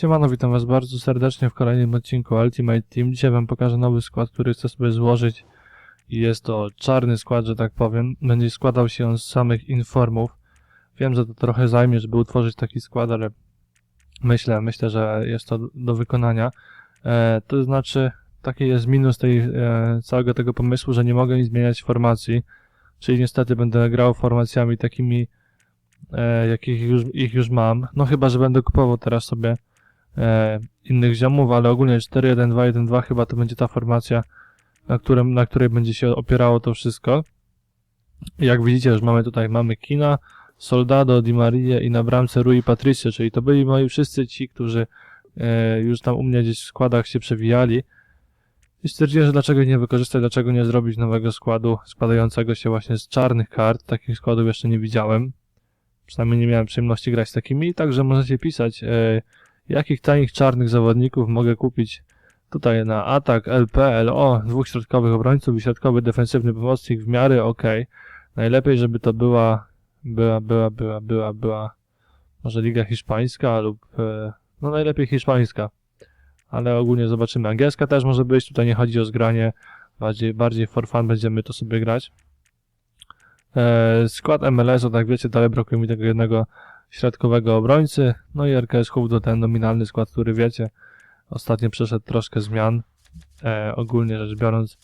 Siemano, witam was bardzo serdecznie w kolejnym odcinku Ultimate Team. Dzisiaj wam pokażę nowy skład, który chcę sobie złożyć. I jest to czarny skład, że tak powiem. Będzie składał się on z samych informów. Wiem, że to trochę zajmie, żeby utworzyć taki skład, ale myślę, myślę, że jest to do wykonania. E, to znaczy, taki jest minus tej, e, całego tego pomysłu, że nie mogę zmieniać formacji. Czyli niestety będę grał formacjami takimi, e, jakich już, ich już mam. No chyba, że będę kupował teraz sobie e, innych ziomów, ale ogólnie 4-1-2-1-2 chyba to będzie ta formacja, na, którym, na której będzie się opierało to wszystko. Jak widzicie, już mamy tutaj, mamy Kina, Soldado, Di Maria i na bramce Rui Patricio, czyli to byli moi wszyscy ci, którzy e, już tam u mnie gdzieś w składach się przewijali. I stwierdziłem, że dlaczego nie wykorzystać, dlaczego nie zrobić nowego składu składającego się właśnie z czarnych kart. Takich składów jeszcze nie widziałem. Przynajmniej nie miałem przyjemności grać z takimi, także możecie pisać, e, jakich tanich czarnych zawodników mogę kupić tutaj na atak, LP, LO, dwóch środkowych obrońców i środkowy defensywny pomocnik w miarę ok. Najlepiej, żeby to była, była, była, była, była, była może Liga Hiszpańska lub, e, no najlepiej hiszpańska. Ale ogólnie zobaczymy. Angielska też może być, tutaj nie chodzi o zgranie, bardziej, bardziej for fun będziemy to sobie grać. E, skład MLS-u, tak wiecie, dalej brakuje mi tego jednego środkowego obrońcy, no i RKS Hub to ten nominalny skład, który wiecie, ostatnio przeszedł troszkę zmian, e, ogólnie rzecz biorąc,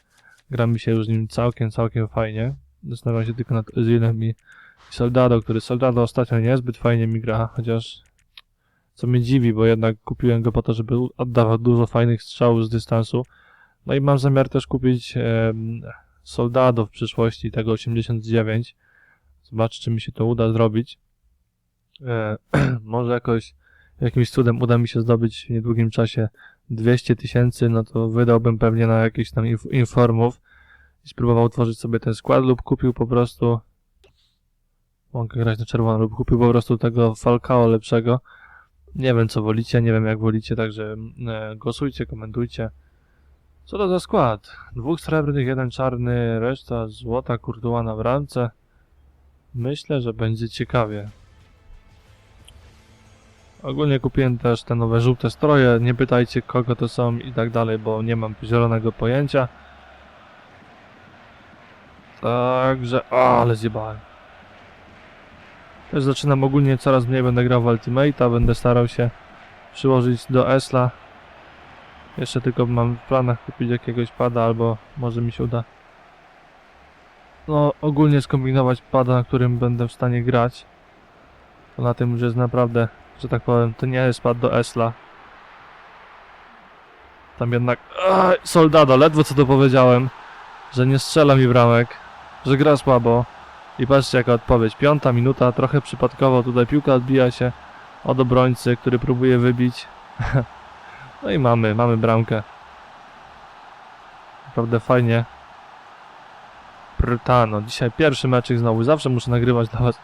gra mi się już z nim całkiem, całkiem fajnie, zastanawiam się tylko nad Özilem i, Soldado, który Soldado ostatnio niezbyt fajnie mi gra, chociaż co mnie dziwi, bo jednak kupiłem go po to, żeby oddawał dużo fajnych strzałów z dystansu, no i mam zamiar też kupić e, Soldado w przyszłości, tego 89, zobaczę, czy mi się to uda zrobić. E, może jakoś jakimś cudem uda mi się zdobyć w niedługim czasie 200 tysięcy, no to wydałbym pewnie na jakiś tam inf informów i spróbował tworzyć sobie ten skład lub kupił po prostu mogę grać na czerwono lub kupił po prostu tego Falcao lepszego. Nie wiem co wolicie, nie wiem jak wolicie, także e, głosujcie, komentujcie. Co to za skład? Dwóch srebrnych, jeden czarny, reszta złota kurtuła na bramce. Myślę, że będzie ciekawie. Ogólnie kupiłem też te nowe żółte stroje, nie pytajcie kogo to są i tak dalej, bo nie mam zielonego pojęcia. Także, o, ale zjebałem. Też zaczynam ogólnie coraz mniej będę grał w Ultimate'a, będę starał się przyłożyć do Esla. Jeszcze tylko mam w planach kupić jakiegoś pada, albo może mi się uda no ogólnie skombinować pada, na którym będę w stanie grać. To na tym już jest naprawdę że tak powiem, to nie jest pad do Esla. Tam jednak... Soldado, ledwo co to powiedziałem, że nie strzela mi bramek, że gra słabo. I patrzcie jaka odpowiedź. Piąta minuta, trochę przypadkowo tutaj piłka odbija się od obrońcy, który próbuje wybić. no i mamy, mamy bramkę. Naprawdę fajnie. Prtano, dzisiaj pierwszy meczyk znowu. Zawsze muszę nagrywać dla was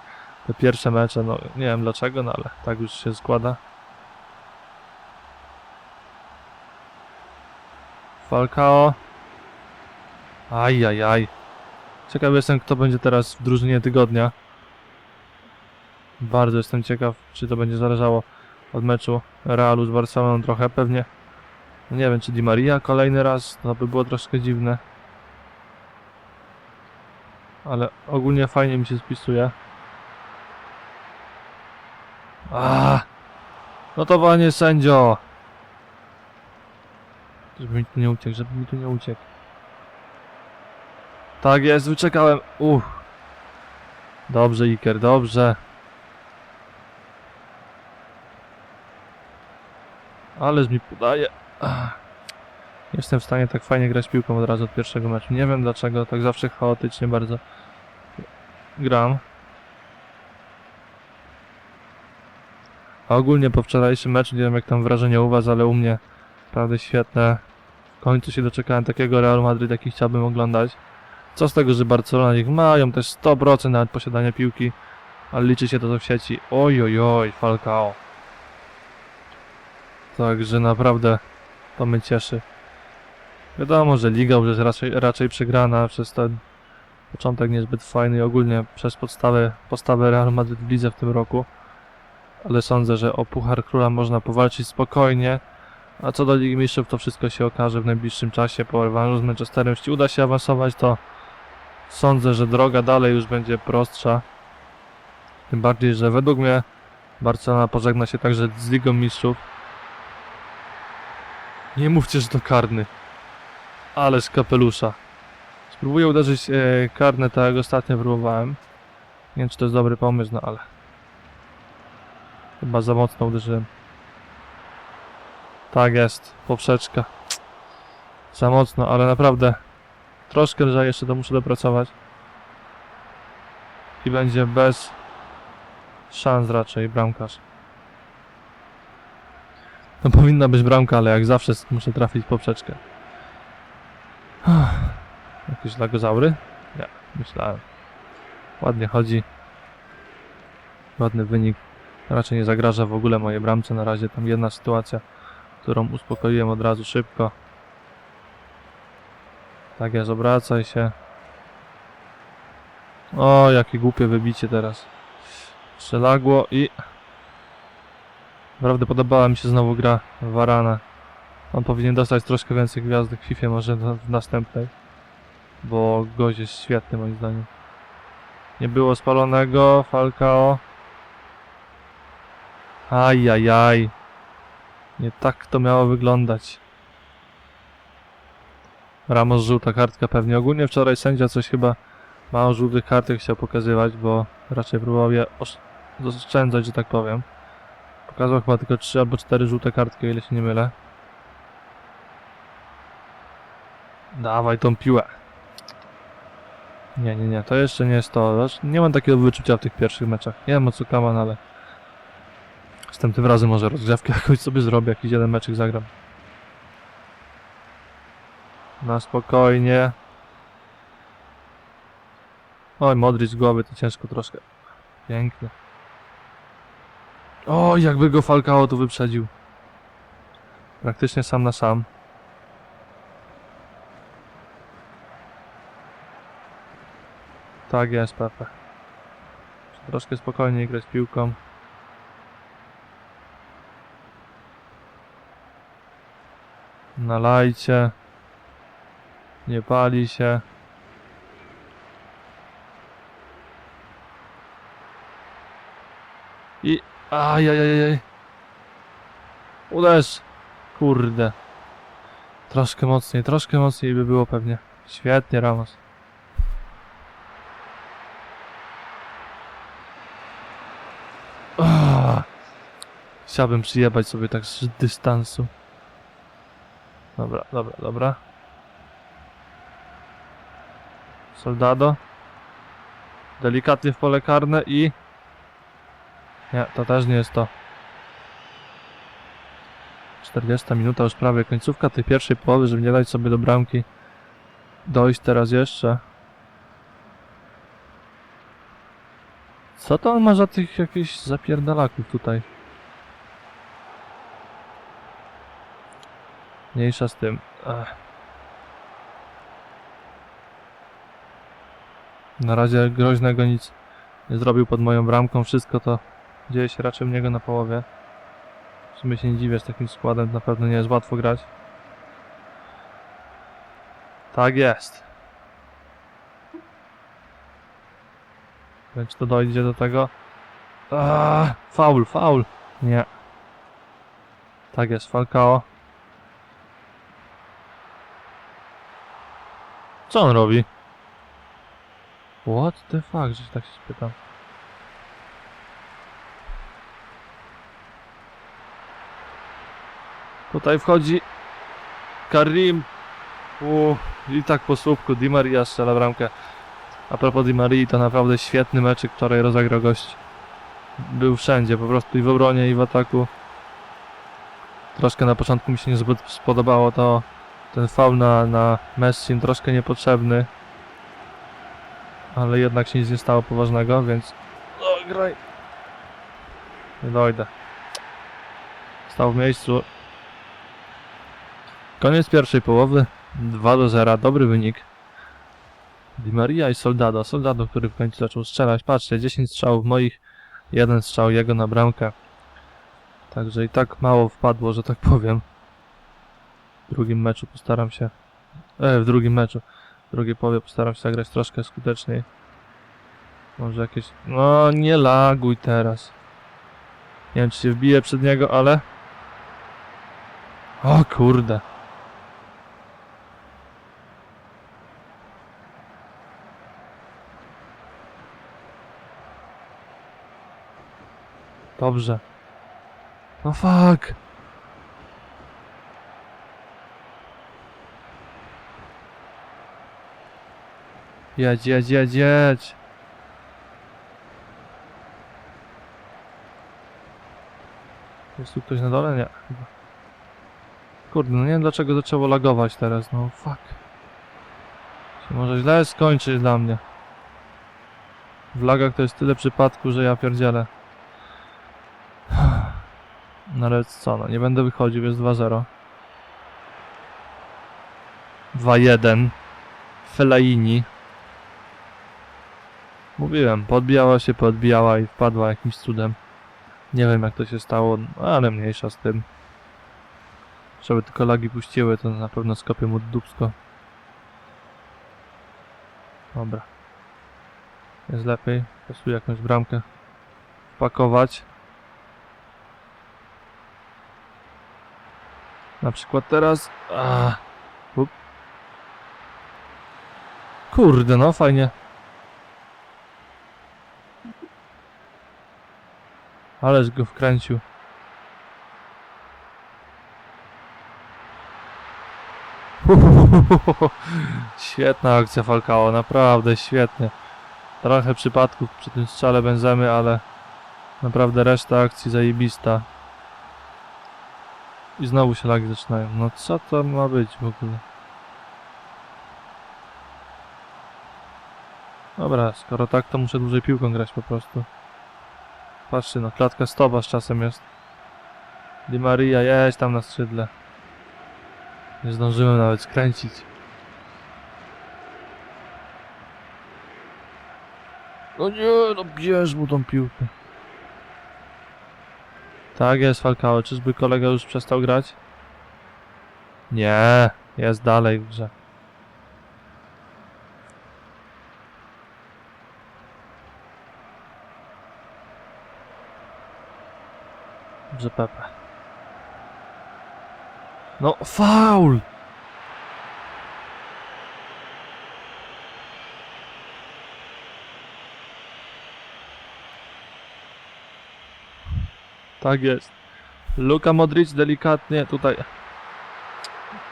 te pierwsze mecze, no nie wiem dlaczego, no ale tak już się składa. Falcao. Ajajaj. Ciekaw jestem, kto będzie teraz w drużynie tygodnia. Bardzo jestem ciekaw, czy to będzie zależało od meczu Realu z Barceloną trochę, pewnie. No nie wiem, czy Di Maria kolejny raz, to by było troszkę dziwne. Ale ogólnie fajnie mi się spisuje. A, notowanie sędzio. Żeby mi tu nie uciekł, żeby mi tu nie uciekł. Tak jest, wyczekałem. Uff. Dobrze, Iker, dobrze. Ależ mi podaje. Nie Jestem w stanie tak fajnie grać piłką od razu od pierwszego meczu. Nie wiem dlaczego, tak zawsze chaotycznie bardzo gram. A ogólnie po wczorajszym meczu, nie wiem jak tam wrażenie u was, ale u mnie naprawdę świetne. W końcu się doczekałem takiego Real Madrid, jaki chciałbym oglądać. Co z tego, że Barcelona ich mają też 100% nawet posiadania piłki, ale liczy się to w sieci. Oj, oj, oj, Falcao. Także naprawdę to mnie cieszy. Wiadomo, że liga już jest raczej, raczej przegrana przez ten początek niezbyt fajny i ogólnie przez podstawę, postawę Real Madrid w lidze w tym roku. Ale sądzę, że o Puchar Króla można powalczyć spokojnie. A co do Ligi Mistrzów, to wszystko się okaże w najbliższym czasie po rewanżu z Manchesterem. Jeśli uda się awansować, to sądzę, że droga dalej już będzie prostsza. Tym bardziej, że według mnie Barcelona pożegna się także z Ligą Mistrzów. Nie mówcie, że to karny. Ależ kapelusza. Spróbuję uderzyć e, karne, tak jak ostatnio próbowałem. Nie wiem, czy to jest dobry pomysł, no ale... Chyba za mocno uderzyłem. Tak jest, poprzeczka. Za mocno, ale naprawdę troszkę lżej jeszcze to muszę dopracować. I będzie bez szans raczej bramkarz. To powinna być bramka, ale jak zawsze muszę trafić poprzeczkę. Jakieś lagozaury? Nie, myślałem. Ładnie chodzi. Ładny wynik. Raczej nie zagraża w ogóle mojej bramce. Na razie tam jedna sytuacja, którą uspokoiłem od razu szybko. Tak jest, obracaj się. O, jakie głupie wybicie teraz. Strzelagło i... Naprawdę podobała mi się znowu gra Varana. On powinien dostać troszkę więcej gwiazdek w FIFA może w następnej. Bo gość jest świetny moim zdaniem. Nie było spalonego, Falcao. Ajajaj. Nie tak to miało wyglądać. Ramos żółta kartka pewnie. Ogólnie wczoraj sędzia coś chyba mało żółtych kartek chciał pokazywać, bo raczej próbował je osz- oszczędzać, że tak powiem. Pokazał chyba tylko 3 albo 4 żółte kartki, o ile się nie mylę. Dawaj tą piłę. Nie, nie, nie, to jeszcze nie jest to. Nie mam takiego wyczucia w tych pierwszych meczach. Nie wiem o co kaman, ale... Następnym razem może rozgrzewkę jakąś sobie zrobię, jakiś jeden meczek zagram. Na spokojnie. Oj, Modric z głowy to ciężko troszkę. Pięknie. O, jakby go Falcao tu wyprzedził. Praktycznie sam na sam. Tak jest, Pepe. Troszkę spokojniej grać piłką. Nalajcie. Nie pali się. I... Ajajajaj. Uderz. Kurde. Troszkę mocniej, troszkę mocniej by było pewnie. Świetnie, Ramos. Chciałbym przyjebać sobie tak z dystansu. Dobra, dobra, dobra. Soldado. Delikatnie w pole karne i... Nie, to też nie jest to. 40 minuta, już prawie końcówka tej pierwszej połowy, żeby nie dać sobie do bramki dojść teraz jeszcze. Co to on ma za tych jakichś zapierdalaków tutaj? Mniejsza z tym. Ech. Na razie groźnego nic nie zrobił pod moją bramką. Wszystko to dzieje się raczej u niego na połowie. W sumie się nie dziwię, z takim składem na pewno nie jest łatwo grać. Tak jest. Czy to dojdzie do tego? Aaaa, faul, faul. Nie. Tak jest, Falcao. Co on robi? What the fuck, że tak się spytam. Tutaj wchodzi Karim. U, I tak po słupku Di Maria strzela bramkę. A propos Di Marii, to naprawdę świetny meczek wczoraj rozegrał gość. Był wszędzie, po prostu i w obronie, i w ataku. Troszkę na początku mi się nie zbyt spodobało to ten faul na, na troszkę niepotrzebny. Ale jednak się nic nie stało poważnego, więc... O, graj! Nie dojdę. Stał w miejscu. Koniec pierwszej połowy. 2 do 0, dobry wynik. Di Maria i Soldado. Soldado, który w końcu zaczął strzelać. Patrzcie, 10 strzałów moich, jeden strzał jego na bramkę. Także i tak mało wpadło, że tak powiem. W drugim meczu postaram się... E, w drugim meczu. W drugiej połowie postaram się zagrać troszkę skuteczniej. Może jakieś... No, nie laguj teraz. Nie wiem, czy się wbije przed niego, ale... O kurde. Dobrze. No fuck. Jedź, jedź, jedź, jedź. Jest tu ktoś na dole? Nie. chyba. Kurde, no nie wiem dlaczego zaczęło lagować teraz, no fuck. Się może źle skończyć dla mnie. W lagach to jest tyle przypadków, że ja pierdzielę. No ale co, no nie będę wychodził, jest 2-0. 2-1. Felaini. Mówiłem, podbijała się, podbijała i wpadła jakimś cudem. Nie wiem jak to się stało, ale mniejsza z tym. Żeby tylko lagi puściły, to na pewno skopię mu dupsko. Dobra. Jest lepiej. Pasuje jakąś bramkę. Wpakować. Na przykład teraz. Kurde, no fajnie. Ależ go wkręcił. Świetna akcja Falcao, naprawdę świetnie. Trochę przypadków przy tym strzale Benzemy, ale naprawdę reszta akcji zajebista. I znowu się lagi zaczynają. No co to ma być w ogóle? Dobra, skoro tak, to muszę dłużej piłką grać po prostu. Patrzcie, no klatka stopa z czasem jest. Di Maria, jedź tam na skrzydle. Nie zdążyłem nawet skręcić. No nie, no bierz mu tą piłkę. Tak jest Falcao, czyżby kolega już przestał grać? Nie, jest dalej w grze. Dobrze, Pepe. No, faul! Tak jest. Luka Modric delikatnie tutaj.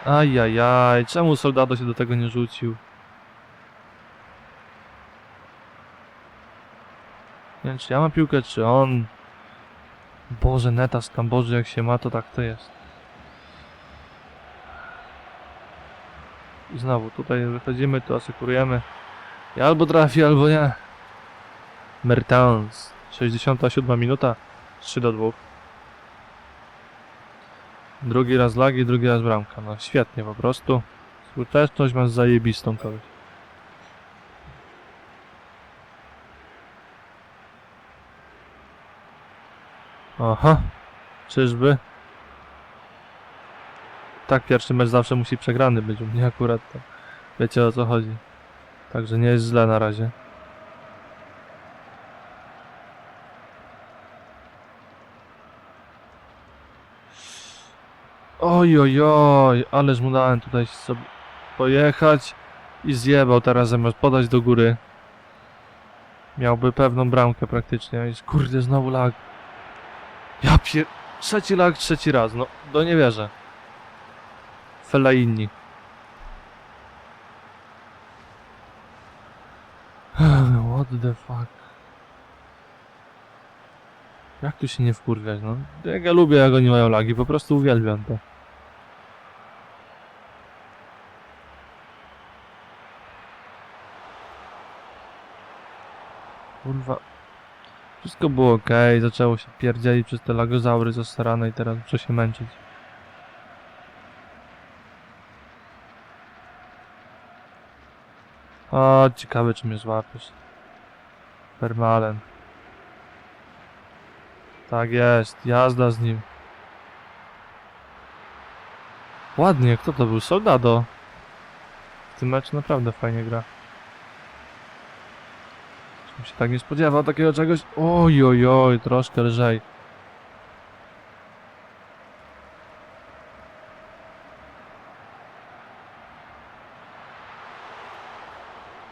Ajajaj, czemu Soldado się do tego nie rzucił? Nie wiem, czy ja mam piłkę, czy on. Boże, neta z Kambodży, jak się ma, to tak to jest. I znowu, tutaj wychodzimy, tu asekurujemy. I albo trafi, albo nie. Mertens, 67 minuta, 3 do 2. Drugi raz lagi, drugi raz bramka. No świetnie po prostu. Skuteczność masz zajebistą kogoś. Aha. Czyżby? Tak, pierwszy mecz zawsze musi przegrany być. U mnie akurat to. Wiecie o co chodzi. Także nie jest źle na razie. Oj, oj, oj, ależ mu dałem tutaj sobie pojechać i zjebał teraz zamiast podać do góry. Miałby pewną bramkę praktycznie. Kurde, znowu lag. Ja pier... Trzeci lag, trzeci raz. No, do nie wierzę. Fellaini. What the fuck? Jak tu się nie wkurwiać, no? Jak ja lubię, jak oni mają lagi, po prostu uwielbiam to. Kurwa. Wszystko było ok, zaczęło się pierdzielić przez te lagozaury zasrane i teraz muszę się męczyć. O, ciekawe czy mnie złapiesz. Permalen. Tak jest, jazda z nim. Ładnie, kto to był? Soldado. W tym meczu naprawdę fajnie gra. Bym się tak nie spodziewał takiego czegoś. Oj, oj, oj, troszkę lżej.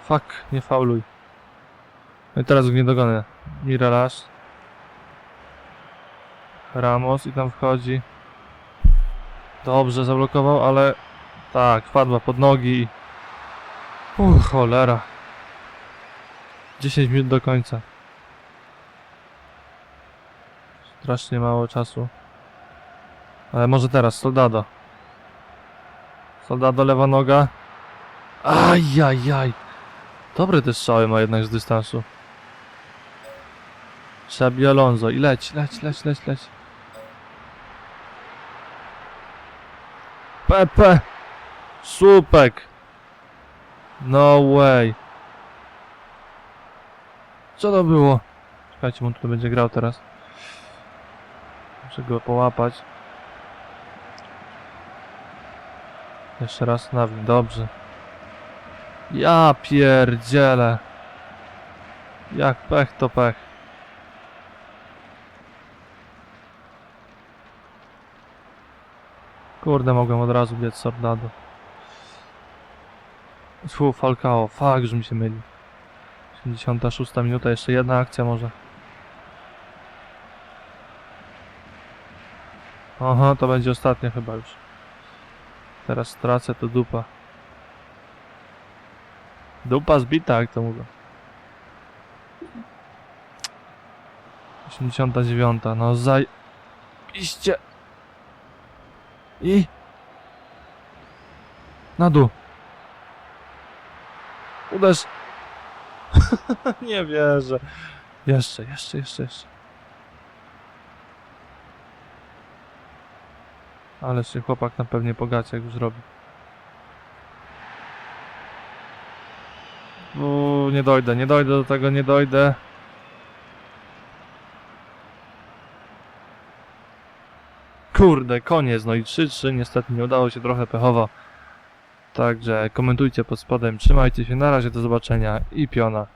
Fuck, nie fauluj. No i teraz go nie dogonę. Miralasz. Ramos i tam wchodzi. Dobrze zablokował, ale tak, wpadła pod nogi. Uch, cholera. 10 minut do końca. Strasznie mało czasu. Ale może teraz, Soldado. Soldado, lewa noga. Ajajaj. Dobre te strzały ma jednak z dystansu. Szabi Alonso i leć, leć, leć, leć, leć. Pepe! Słupek! No way! Co to było? Czekajcie, on tutaj będzie grał teraz. Muszę go połapać. Jeszcze raz na win, dobrze. Ja pierdzielę. Jak pech to pech. Kurde, mogłem od razu biec Sordado. Fu, Falcao, fakt, że mi się myli. 86 minuta, jeszcze jedna akcja może. Aha, to będzie ostatnia chyba już. Teraz stracę to dupa. Dupa zbita, jak to mówią. 89, no zaj... Iście! I... Na dół. Uderz. Nie wierzę. Jeszcze, jeszcze, jeszcze, jeszcze. Ale się chłopak na pewnie po gaciach już robi. Uuu, nie dojdę, nie dojdę do tego, nie dojdę. Kurde, koniec, no i 3-3, niestety nie udało się, trochę pechowo. Także komentujcie pod spodem, trzymajcie się, na razie, do zobaczenia i piona.